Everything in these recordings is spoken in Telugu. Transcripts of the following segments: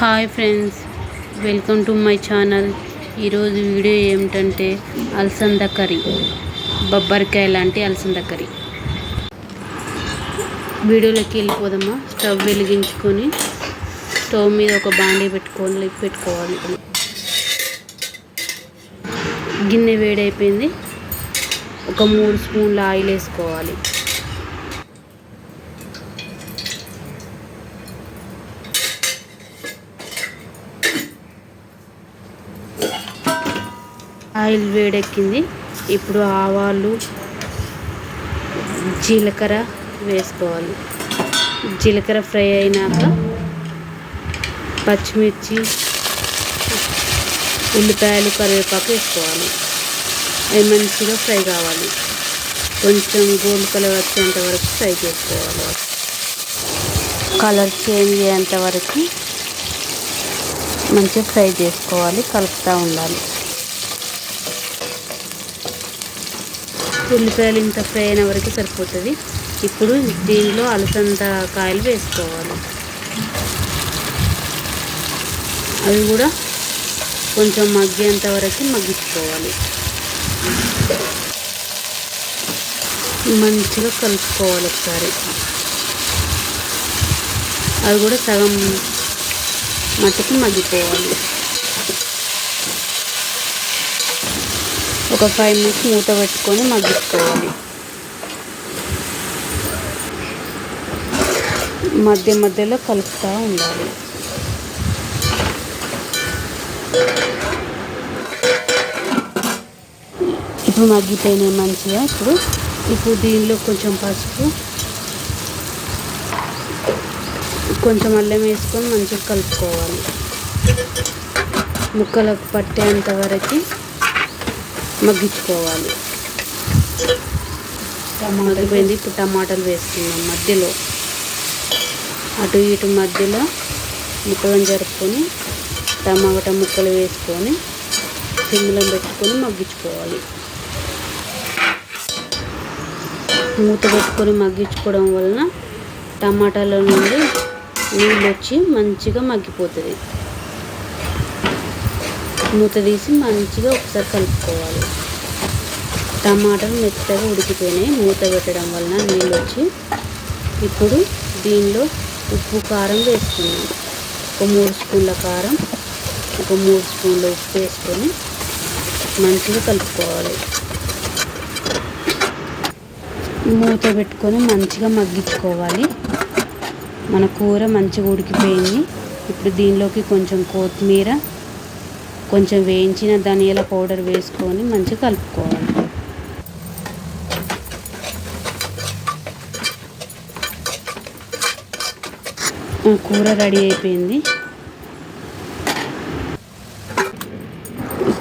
Hi friends welcome to my channel. ఈరోజు వీడియో ఏమిటంటే అలసంద కర్రీ బొబ్బరికాయ లాంటి అలసంద కర్రీ. వీడియోలోకి వెళ్ళిపోదామా? స్టవ్ వెలిగించుకొని స్టవ్ మీద ఒక బాండీ పెట్టుకొని పెట్టుకోవాలి. గిన్నె వేడైపోయింది. ఒక మూడు స్పూన్ల ఆయిల్ వేసుకోవాలి. ఆయిల్ వేడెక్కింది. ఇప్పుడు ఆవాలు జీలకర్ర వేసుకోవాలి. జీలకర్ర ఫ్రై అయినాక పచ్చిమిర్చి ఉల్లిపాయలు కరివేపాకు వేసుకోవాలి. అవి మంచిగా ఫ్రై కావాలి. కొంచెం గోల్డ్ కలర్ వచ్చేంత వరకు ఫ్రై చేసుకోవాలి. కలర్ చేంజ్ అయ్యేంత వరకు మంచిగా ఫ్రై చేసుకోవాలి. కలుపుతూ ఉండాలి. ఉల్లిపాయలు ఇంత ఫ్రై అయిన వరకు సరిపోతుంది. ఇప్పుడు దీనిలో అలసంద కాయలు వేసుకోవాలి. అవి కూడా కొంచెం మగ్గేంత వరకు మగ్గించుకోవాలి. మంచిగా కలుపుకోవాలి ఒకసారి. అవి కూడా సగం మట్టికి మగ్గిపోవాలి. ఒక ఫైవ్ మినిట్స్ మూత పెట్టుకొని మగ్గించుకోవాలి మధ్య మధ్యలో కలుపుతూ ఉండాలి. ఇప్పుడు మగ్గిపోయినాయి మంచిగా ఇప్పుడు ఇప్పుడు దీనిలో కొంచెం పసుపు కొంచెం అల్లం వేసుకొని మంచిగా కలుపుకోవాలి. ముక్కలకు పట్టేంత వరకు మగ్గించుకోవాలి. టమాటాలు ఇప్పుడు టమాటాలు వేసుకున్నాం మధ్యలో. అటు ఇటు మధ్యలో ముక్కలను జరుపుకొని టమాటా ముక్కలు వేసుకొని సిమ్లో పెట్టుకొని మగ్గించుకోవాలి. మూత పెట్టుకొని మగ్గించుకోవడం వలన టమాటాల నుండి నీళ్ళు వచ్చి మంచిగా మగ్గిపోతుంది. మూత తీసి మంచిగా ఒకసారి కలుపుకోవాలి. టమాటాలు మెత్తగా ఉడికిపోయినాయి. మూత పెట్టడం వలన నీళ్ళు వచ్చి ఇప్పుడు దీనిలో ఉప్పు కారం వేసుకున్నాం ఒక మూడు స్పూన్ల కారం ఒక మూడు స్పూన్ల ఉప్పు వేసుకొని మంచిగా కలుపుకోవాలి. మూత పెట్టుకొని మంచిగా మగ్గించుకోవాలి. మన కూర మంచిగా ఉడికిపోయింది. ఇప్పుడు దీనిలోకి కొంచెం కొత్తిమీర కొంచెం వేయించిన ధనియాల పౌడర్ వేసుకొని మంచిగా కలుపుకోవాలి. కూర రెడీ అయిపోయింది.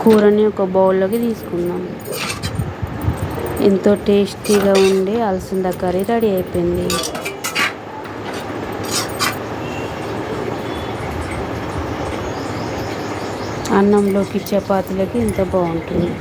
కూరని ఒక బౌల్లోకి తీసుకుందాం. ఎంతో టేస్టీగా ఉండి అలసంద కర్రీ రెడీ అయిపోయింది. అన్నంలోకి చపాతీలకి ఇంత బాగుంటుంది.